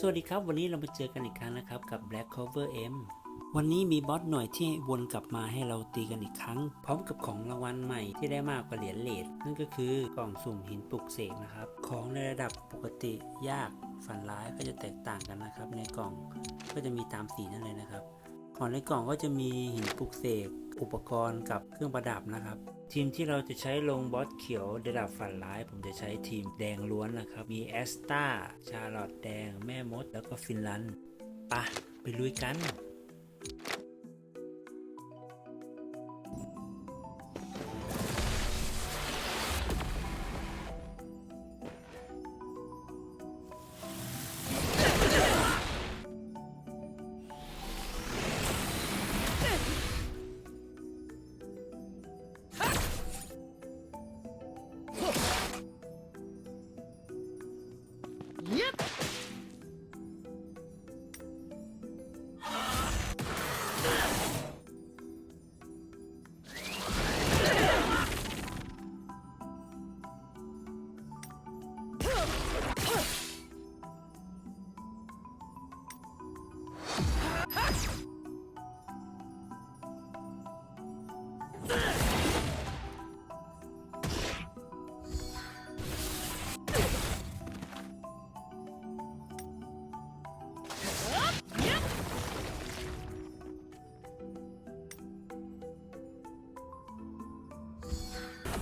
สวัสดีครับ วันนี้เรามาเจอกันอีกครั้งนะครับกับ Black Cover M วันนี้มีบอสหน่อยที่วนกลับมาให้เราตีกันอีกครั้ง พร้อมกับของรางวัลใหม่ที่ได้มากกว่าเหรียญเลดนั่นก็คือกล่องสุ่มหินปลุกเสกนะครับ ของในระดับปกติยากฝันร้ายก็จะแตกต่างกันนะครับ ในกล่องก็จะมีตามสีนั่นเลยนะครับ ของในกล่องก็จะมีหินปลุกเสก อุปกรณ์กับเครื่องประดับนะครับ ทีมที่เราจะใช้ลงบอสเขียวระดับฝันร้าย ผมจะใช้ทีมแดงล้วนนะครับ มีแอสตาชาร์ลอตแดง แม่มด แล้วก็ฟินแลนด์ปะไปลุยกัน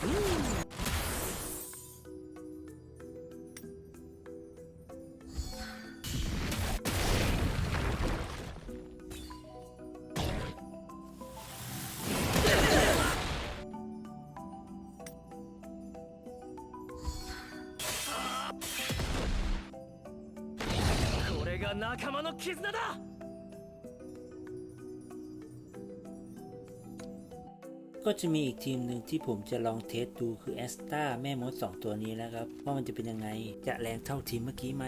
これが仲間の絆だ。 ก็จะมีอีกทีมหนึ่งที่ผมจะลองเทสดูคือแอสตาแม่มด 2 ตัวนี้แล้วครับ ว่ามันจะเป็นยังไงจะแรงเท่าทีมเมื่อกี้ไหม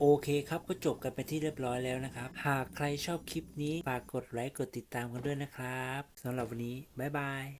โอเคครับก็จบกันไปที่เรียบร้อยแล้วนะครับ หากใครชอบคลิปนี้ฝากกดไลค์กดติดตามกันด้วยนะครับสำหรับวันนี้ บ๊ายบาย